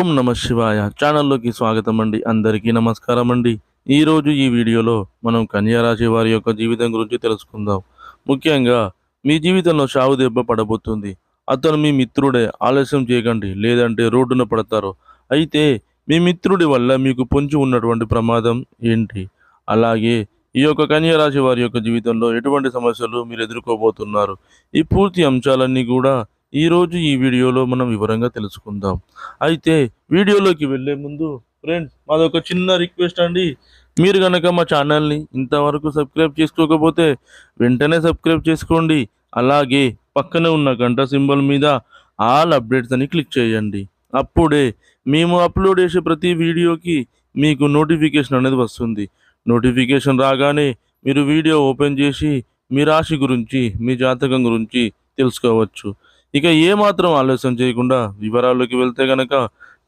ఓం నమ శివాయ. ఛానల్లోకి స్వాగతం అండి. అందరికీ నమస్కారం అండి. ఈరోజు ఈ వీడియోలో మనం కన్యారాశి వారి యొక్క జీవితం గురించి తెలుసుకుందాం. ముఖ్యంగా మీ జీవితంలో షావు దెబ్బ పడబోతుంది. అతను మీ మిత్రుడే ఆలస్యం చేయకండి. లేదంటే రోడ్డున పడతారు. అయితే మీ మిత్రుడి వల్ల మీకు పొంచి ఉన్నటువంటి ప్రమాదం ఏంటి? అలాగే ఈ యొక్క కన్యారాశి వారి యొక్క జీవితంలో ఎటువంటి సమస్యలు మీరు ఎదుర్కోబోతున్నారు? ఈ పూర్తి అంశాలన్నీ కూడా ఈరోజు ఈ వీడియోలో మనం వివరంగా తెలుసుకుందాం. అయితే వీడియోలోకి వెళ్ళే ముందు ఫ్రెండ్స్ మాదొక చిన్న రిక్వెస్ట్ అండి. మీరు కనుక మా ఛానల్ని ఇంతవరకు సబ్స్క్రైబ్ చేసుకోకపోతే వెంటనే సబ్స్క్రైబ్ చేసుకోండి. అలాగే పక్కనే ఉన్న గంట సింబల్ మీద ఆల్ అప్డేట్స్ అని క్లిక్ చేయండి. అప్పుడే మేము అప్లోడ్ చేసే ప్రతి వీడియోకి మీకు నోటిఫికేషన్ అనేది వస్తుంది. నోటిఫికేషన్ రాగానే మీరు వీడియో ఓపెన్ చేసి మీ రాశి గురించి మీ జాతకం గురించి తెలుసుకోవచ్చు. ఇక ఏమాత్రం ఆలస్యం చేయకుండా వివరాల్లోకి వెళ్తే గనక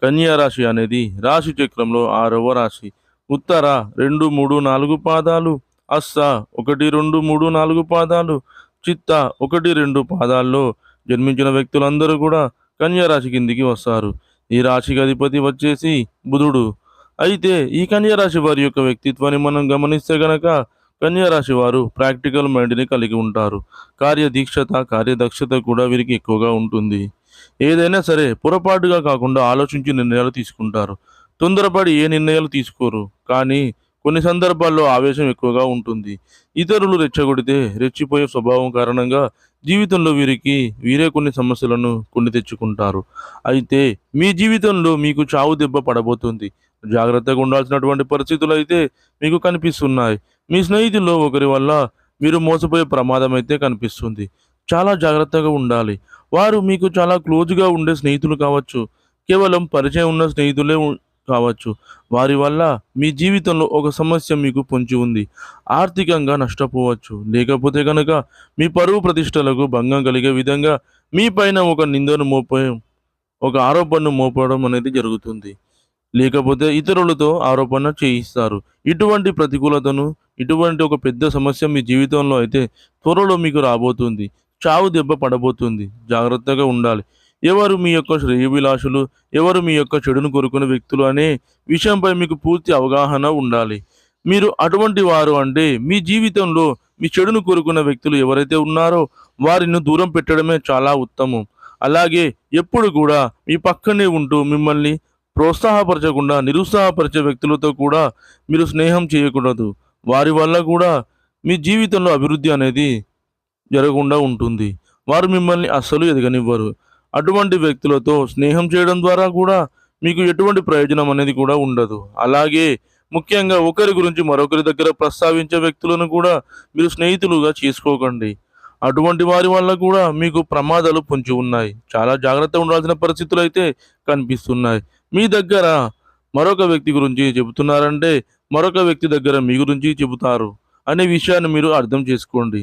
కన్యా రాశి అనేది రాశి చక్రంలో ఆరవ రాశి. ఉత్తర రెండు మూడు నాలుగు పాదాలు అస్స ఒకటి రెండు మూడు నాలుగు పాదాలు చిత్త ఒకటి రెండు పాదాల్లో జన్మించిన వ్యక్తులందరూ కూడా కన్యా రాశి కిందికి వస్తారు. ఈ రాశికి అధిపతి వచ్చేసి బుధుడు. అయితే ఈ కన్యా రాశి వారి యొక్క వ్యక్తిత్వాన్ని మనం గమనిస్తే గనక కన్యారాశి వారు ప్రాక్టికల్ మైండ్ని కలిగి ఉంటారు. కార్యదీక్షత కార్యదక్షత కూడా వీరికి ఎక్కువగా ఉంటుంది. ఏదైనా సరే పొరపాటుగా కాకుండా ఆలోచించి నిర్ణయాలు తీసుకుంటారు. తొందరపడి ఏ నిర్ణయాలు తీసుకోరు. కానీ కొన్ని సందర్భాల్లో ఆవేశం ఎక్కువగా ఉంటుంది. ఇతరులు రెచ్చగొడితే రెచ్చిపోయే స్వభావం కారణంగా జీవితంలో వీరికి వీరే కొన్ని సమస్యలను కొన్ని తెచ్చుకుంటారు. అయితే మీ జీవితంలో మీకు చావు దెబ్బ పడబోతుంది. జాగ్రత్తగా ఉండాల్సినటువంటి పరిస్థితులు అయితే మీకు కనిపిస్తున్నాయి. మీ స్నేహితుల్లో ఒకరి వల్ల మీరు మోసపోయే ప్రమాదం అయితే కనిపిస్తుంది. చాలా జాగ్రత్తగా ఉండాలి. వారు మీకు చాలా క్లోజ్గా ఉండే స్నేహితులు కావచ్చు కేవలం పరిచయం ఉన్న స్నేహితులే కావచ్చు. వారి వల్ల మీ జీవితంలో ఒక సమస్య మీకు పొంచి ఉంది. ఆర్థికంగా నష్టపోవచ్చు. లేకపోతే కనుక మీ పరువు ప్రతిష్టలకు భంగం కలిగే విధంగా మీ పైన ఒక నిందను మోపడం ఒక ఆరోపణను మోపడం అనేది జరుగుతుంది. లేకపోతే ఇతరులతో ఆరోపణ చేయిస్తారు. ఇటువంటి ప్రతికూలతను ఇటువంటి ఒక పెద్ద సమస్య మీ జీవితంలో అయితే త్వరలో మీకు రాబోతుంది. చావు దెబ్బ పడబోతుంది. జాగ్రత్తగా ఉండాలి. ఎవరు మీ యొక్క శ్రేయభిలాషులు ఎవరు మీ యొక్క చెడును కోరుకునే వ్యక్తులు అనే విషయంపై మీకు పూర్తి అవగాహన ఉండాలి. మీరు అటువంటి వారు అంటే మీ జీవితంలో మీ చెడును కోరుకున్న వ్యక్తులు ఎవరైతే ఉన్నారో వారిని దూరం పెట్టడమే చాలా ఉత్తమం. అలాగే ఎప్పుడు కూడా మీ పక్కనే ఉంటూ మిమ్మల్ని ప్రోత్సాహపరచకుండా నిరుత్సాహపరిచే వ్యక్తులతో కూడా మీరు స్నేహం చేయకూడదు. వారి వల్ల కూడా మీ జీవితంలో అభివృద్ధి అనేది జరగకుండా ఉంటుంది. వారు మిమ్మల్ని అస్సలు ఎదగనివ్వరు. అటువంటి వ్యక్తులతో స్నేహం చేయడం ద్వారా కూడా మీకు ఎటువంటి ప్రయోజనం అనేది కూడా ఉండదు. అలాగే ముఖ్యంగా ఒకరి గురించి మరొకరి దగ్గర ప్రస్తావించే వ్యక్తులను కూడా మీరు స్నేహితులుగా చేసుకోకండి. అటువంటి వారి వల్ల కూడా మీకు ప్రమాదాలు పొంచి ఉన్నాయి. చాలా జాగ్రత్తగా ఉండాల్సిన పరిస్థితులు అయితే కనిపిస్తున్నాయి. మీ దగ్గర మరొక వ్యక్తి గురించి చెబుతున్నారంటే మరొక వ్యక్తి దగ్గర మీ గురించి చెబుతారు అనే విషయాన్ని మీరు అర్థం చేసుకోండి.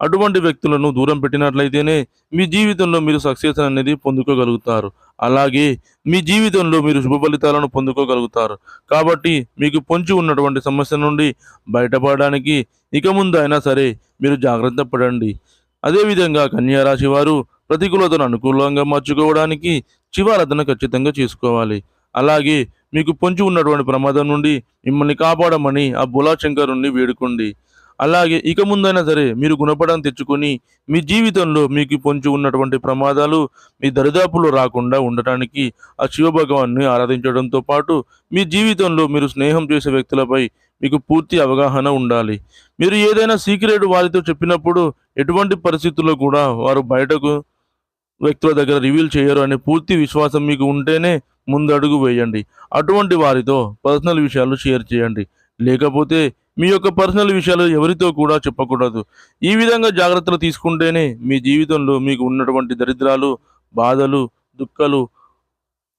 అటువంటి వ్యక్తులను దూరం పెట్టినట్లయితేనే మీ జీవితంలో మీరు సక్సెస్ అనేది పొందుకోగలుగుతారు. అలాగే మీ జీవితంలో మీరు శుభ ఫలితాలను పొందుకోగలుగుతారు. కాబట్టి మీకు పొంచి ఉన్నటువంటి సమస్య నుండి బయటపడడానికి ఇక ముందు అయినా సరే మీరు జాగ్రత్త పడండి. అదేవిధంగా కన్యారాశి వారు ప్రతికూలతను అనుకూలంగా మార్చుకోవడానికి శివారాధన ఖచ్చితంగా చేసుకోవాలి. అలాగే మీకు పొంచి ఉన్నటువంటి ప్రమాదం నుండి మిమ్మల్ని కాపాడమని ఆ బులాశంకరుణ్ణి వేడుకోండి. అలాగే ఇక ముందైనా సరే మీరు గుణపడం తెచ్చుకొని మీ జీవితంలో మీకు పొంచి ఉన్నటువంటి ప్రమాదాలు మీ దరిదాపులో రాకుండా ఉండటానికి ఆ శివభగవాన్ని ఆరాధించడంతో పాటు మీ జీవితంలో మీరు స్నేహం చేసే వ్యక్తులపై మీకు పూర్తి అవగాహన ఉండాలి. మీరు ఏదైనా సీక్రెట్ వారితో చెప్పినప్పుడు ఎటువంటి పరిస్థితుల్లో కూడా వారు బయటకు వ్యక్తుల దగ్గర రివీల్ చేయరు అనే పూర్తి విశ్వాసం మీకు ఉంటేనే ముందడుగు వేయండి. అటువంటి వారితో పర్సనల్ విషయాలు షేర్ చేయండి. లేకపోతే మీ యొక్క పర్సనల్ విషయాలు ఎవరితో కూడా చెప్పకూడదు. ఈ విధంగా జాగ్రత్తలు తీసుకుంటేనే మీ జీవితంలో మీకు ఉన్నటువంటి దరిద్రాలు బాధలు దుఃఖాలు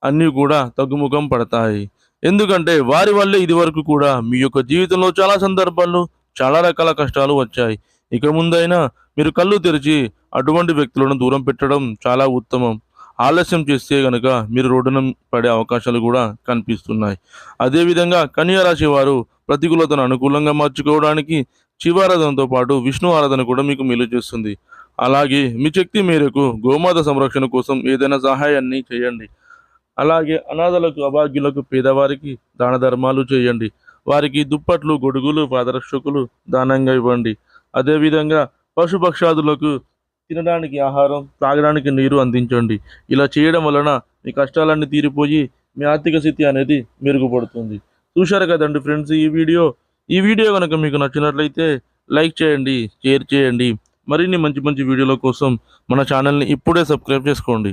అన్నీ కూడా తగ్గుముఖం పడతాయి. ఎందుకంటే వారి వల్లే ఇదివరకు కూడా మీ యొక్క జీవితంలో చాలా సందర్భాల్లో చాలా రకాల కష్టాలు వచ్చాయి. ఇక ముందైనా మీరు కళ్ళు తెరిచి అటువంటి వ్యక్తులను దూరం పెట్టడం చాలా ఉత్తమం. ఆలస్యం చేస్తే గనక మీరు రోడ్డున పడే అవకాశాలు కూడా కనిపిస్తున్నాయి. అదేవిధంగా కన్యారాశి వారు ప్రతికూలతను అనుకూలంగా మార్చుకోవడానికి శివారాధనతో పాటు విష్ణు ఆరాధన కూడా మీకు మేలు చేస్తుంది. అలాగే మీ శక్తి మేరకు గోమాత సంరక్షణ కోసం ఏదైనా సహాయాన్ని చేయండి. అలాగే అనాథలకు అభాగ్యులకు పేదవారికి దాన ధర్మాలు చేయండి. వారికి దుప్పట్లు గొడుగులు పాదరక్షకులు దానంగా ఇవ్వండి. అదేవిధంగా పశుపక్షాదులకు తినడానికి ఆహారం తాగడానికి నీరు అందించండి. ఇలా చేయడం వలన మీ కష్టాలన్నీ తీరిపోయి మీ ఆర్థిక స్థితి అనేది మెరుగుపడుతుంది. చూశారు కదండి ఫ్రెండ్స్ ఈ వీడియో? ఈ వీడియో కనుక మీకు నచ్చినట్లయితే లైక్ చేయండి షేర్ చేయండి. మరిన్ని మంచి మంచి వీడియోల కోసం మన ఛానల్ని ఇప్పుడే సబ్స్క్రైబ్ చేసుకోండి.